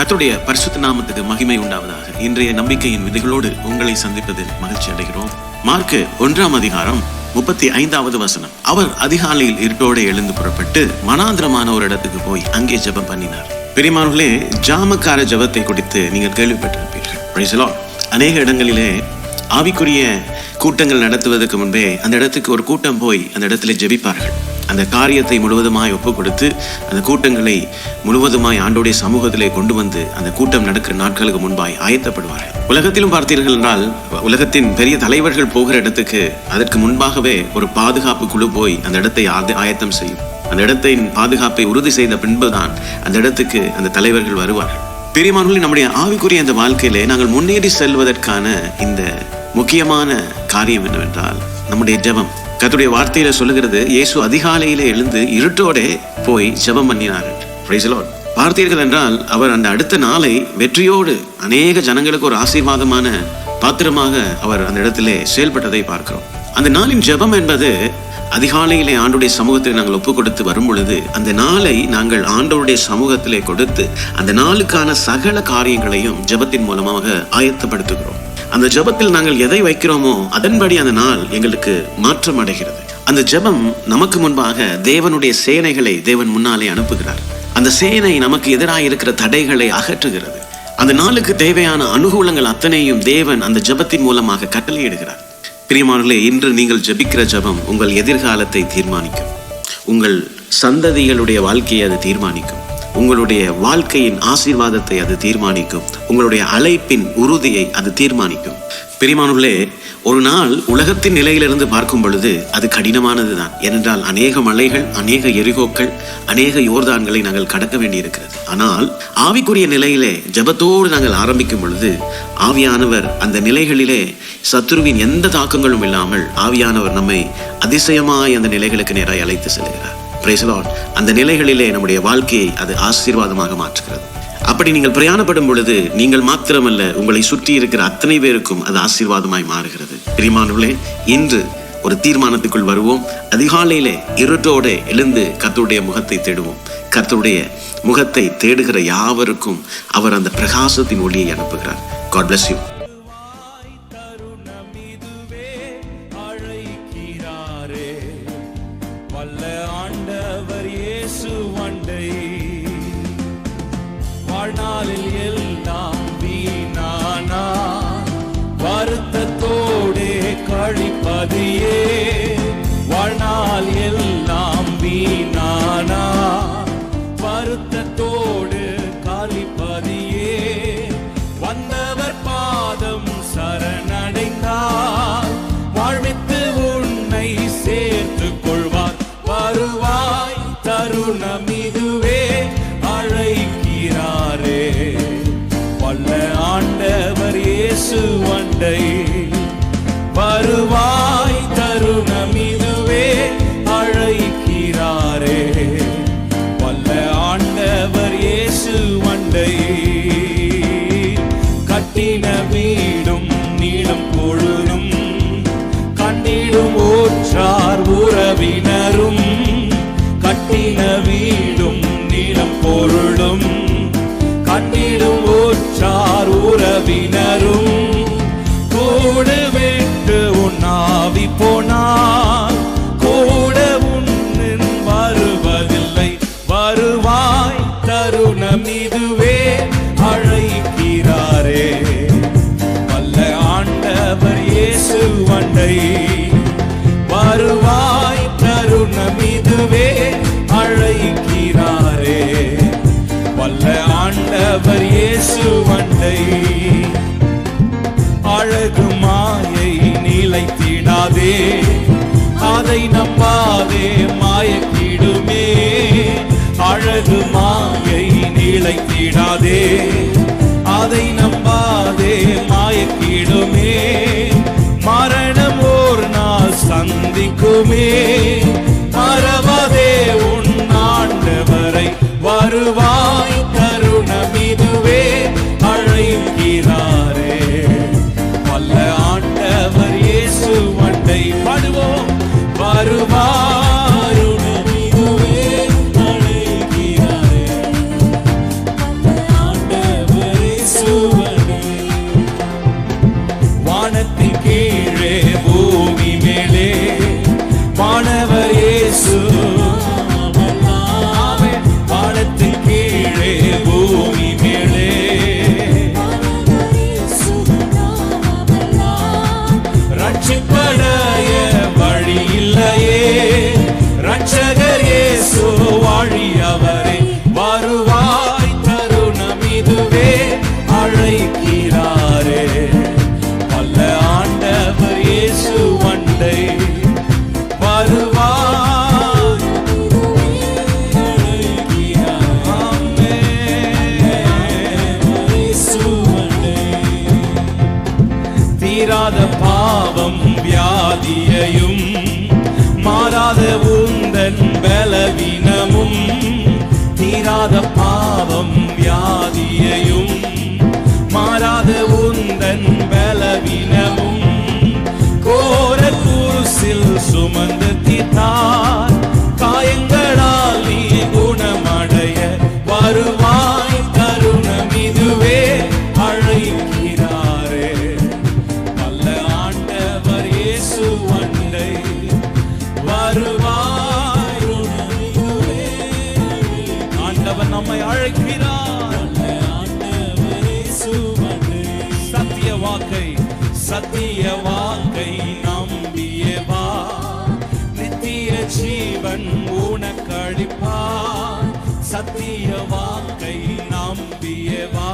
கத்துடைய பரிசுத்த நாமத்துக்கு மகிமை உண்டாவதாக. இன்றைய நம்பிக்கையின் விதிகளோடு உங்களை சந்திப்பதில் மகிழ்ச்சி அடைகிறோம். மார்க்கு ஒன்றாம் அதிகாரம் முப்பத்தி ஐந்தாவது வசனம். அவர் அதிகாலையில் இருட்டோடு எழுந்து புறப்பட்டு மனாந்திரமான ஒரு இடத்துக்கு போய் அங்கே ஜெபம் பண்ணினார். பெரியமானவர்களே ஜாமக்கார ஜெபத்தை குறித்து நீங்கள் கேள்விப்பட்டிருப்பீர்கள். அநேக இடங்களிலே ஆவிக்குரிய கூட்டங்கள் நடத்துவதற்கு முன்பே அந்த இடத்துக்கு ஒரு கூட்டம் போய் அந்த இடத்துல ஜெபிப்பார்கள். அந்த காரியத்தை முழுவதுமாய் ஒப்பு கொடுத்து அந்த கூட்டங்களை முழுவதுமாய் ஆண்டோடைய சமூகத்திலே கொண்டு வந்து அந்த கூட்டம் நடக்கிற நாட்களுக்கு முன்பாய் ஆயத்தப்படுவார்கள். உலகத்திலும் பார்த்தீர்கள் என்றால் உலகத்தின் பெரிய தலைவர்கள் போகிற இடத்துக்கு அதற்கு முன்பாகவே ஒரு பாதுகாப்பு குழு போய் அந்த இடத்தை ஆத- ஆயத்தம் செய்யும். அந்த இடத்தின் பாதுகாப்பை உறுதி செய்த பின்புதான் அந்த இடத்துக்கு அந்த தலைவர்கள் வருவார்கள். பெரியமானவர்களின் நம்முடைய ஆவிக்குரிய அந்த வாழ்க்கையிலே நாங்கள் முன்னேறி செல்வதற்கான இந்த முக்கியமான காரியம் என்னவென்றால் நம்முடைய ஜெபம். கத்துடைய வார்த்தையில சொல்லுகிறது இயேசு அதிகாலையில எழுந்து இருட்டோடே போய் ஜெபம் பண்ணினார் பார்த்தீர்கள் என்றால் அவர் அந்த அடுத்த நாளை வெற்றியோடு அநேக ஜனங்களுக்கு ஒரு ஆசீர்வாதமான பாத்திரமாக அவர் அந்த இடத்திலே செயல்பட்டதை பார்க்கிறோம். அந்த நாளின் ஜெபம் என்பது அதிகாலையிலே ஆண்டுடைய சமூகத்தில் நாங்கள் ஒப்பு கொடுத்து வரும் பொழுது அந்த நாளை நாங்கள் ஆண்டோருடைய சமூகத்திலே கொடுத்து அந்த நாளுக்கான சகல காரியங்களையும் ஜெபத்தின் மூலமாக ஆயத்தப்படுத்துகிறோம். அந்த ஜெபத்தில் நாங்கள் எதை வைக்கிறோமோ அதன்படி அந்த நாள் எங்களுக்கு மாற்றம் அடைகிறது. அந்த ஜெபம் நமக்கு முன்பாக தேவனுடைய சேனைகளை தேவன் முன்னாலே அனுப்புகிறார். அந்த சேனை நமக்கு எதிராக இருக்கிற தடைகளை அகற்றுகிறது. அந்த நாளுக்கு தேவையான அனுகூலங்கள் அத்தனையும் தேவன் அந்த ஜெபத்தின் மூலமாக கட்டளையிடுகிறார். பிரியமானே இன்று நீங்கள் ஜெபிக்கிற ஜெபம் உங்கள் எதிர்காலத்தை தீர்மானிக்கும். உங்கள் சந்ததிகளுடைய வாழ்க்கையை அது தீர்மானிக்கும். உங்களுடைய வாழ்க்கையின் ஆசீர்வாதத்தை அது தீர்மானிக்கும். உங்களுடைய அழைப்பின் உறுதியை அது தீர்மானிக்கும். பிரிமானுள்ளே ஒரு நாள் உலகத்தின் நிலையிலிருந்து பார்க்கும் பொழுது அது கடினமானது தான் ஏனென்றால் அநேக மலைகள் அநேக எரிகோக்கள் அநேக யோர்தான்களை நாங்கள் கடக்க வேண்டியிருக்கிறது. ஆனால் ஆவிக்குரிய நிலையிலே ஜெபத்தோடு நாங்கள் ஆரம்பிக்கும் பொழுது ஆவியானவர் அந்த நிலைகளிலே சத்ருவின் எந்த தாக்கங்களும் இல்லாமல் ஆவியானவர் நம்மை அதிசயமாய் அந்த நிலைகளுக்கு நேராக அழைத்து செல்கிறார். Praise அந்த நிலைகளிலே நம்முடைய வாழ்க்கையை அது ஆசீர்வாதமாக மாற்றுகிறது. அப்படி நீங்கள் பிரயாணப்படும் பொழுது நீங்கள் மாத்திரமல்ல உங்களை சுற்றி இருக்கிற அத்தனை பேருக்கும் அது ஆசீர்வாதமாய் மாறுகிறது. பிரிமானவர்களே இன்று ஒரு தீர்மானத்துக்குள் வருவோம். அதிகாலையிலே இருட்டோடு எழுந்து கத்தருடைய முகத்தை தேடுவோம். கத்தருடைய முகத்தை தேடுகிற யாவருக்கும் அவர் அந்த பிரகாசத்தின் ஒளியை அனுப்புகிறார். காட் பிளஸ் யூ வாழ்நாளில் எல்லாம் வீணானா வருத்தத்தோடே கழிப்பதையே வாழ்நாள் எல்லாம் வீணானா வருத்தத்தோடு கழிப்பதையே வந்தவர் பாதம் சரணடைந்தார். வாழ்வித்து உன்னை சேர்த்துக் கொள்வார். வருவாய் தருணம். இயேசு வண்டை வருவாய் தருணம் இதுவே அழைக்கிறாரே. வல்ல ஆண்டவர் இயேசு வண்டை கட்டின வீடும் நீளம் பொழுதும் கண்டிடும் ஊற்றார் உறவினரும் கட்டின வீடும் நீளம் உறவினரும் கூட விட்டு உண்ணாவி போனால் கூட உன்னின் வருவதில்லை. வருவாய் தருணம் இதுவே அழைக்கிறாரே. வல்ல ஆண்டவர் இயேசு வண்டை வண்டை அழகு மாயை நிலைத்திடாதே. அதை நம்பாதே மாயக்கிடுமே. அழகு மாயை நிலைத்திடாதே. இயேசு வாழி அவரை வருவாய் தருணம் இதுவே அழைக்கிறாரே. பல்ல ஆண்டவர் இயேசு வண்டை வருவார் தீராத பாவம் வியாதியையும் மாறாத உன் பலன் பலவீனமும் தீராத பாவம் வியாதியையும் மாறாத உந்தன் பலவீனமும் கோர குருசில் சுமந்து வாக்கை சத்திய வாக்கை நம்பிய வா நித்திய ஜீவன் உனக்களிப்பா சத்திய வாக்கை நம்பிய வா